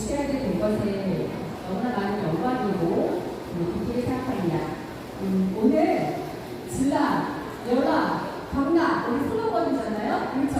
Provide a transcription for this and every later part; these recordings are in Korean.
취해야 되는 것에 너무나 많은 영광이고 음, 깊이를 생각합니다. 음, 오늘 진라, 여가, 강라 우리 슬로건이잖아요. 그렇죠?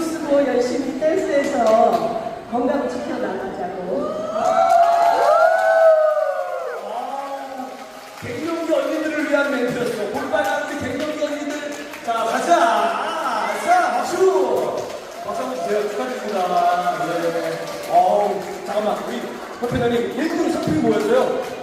쓰고 열심히 댄스해서 건강 지켜나가자고. 커피 다니 1등 상품이 뭐였어요?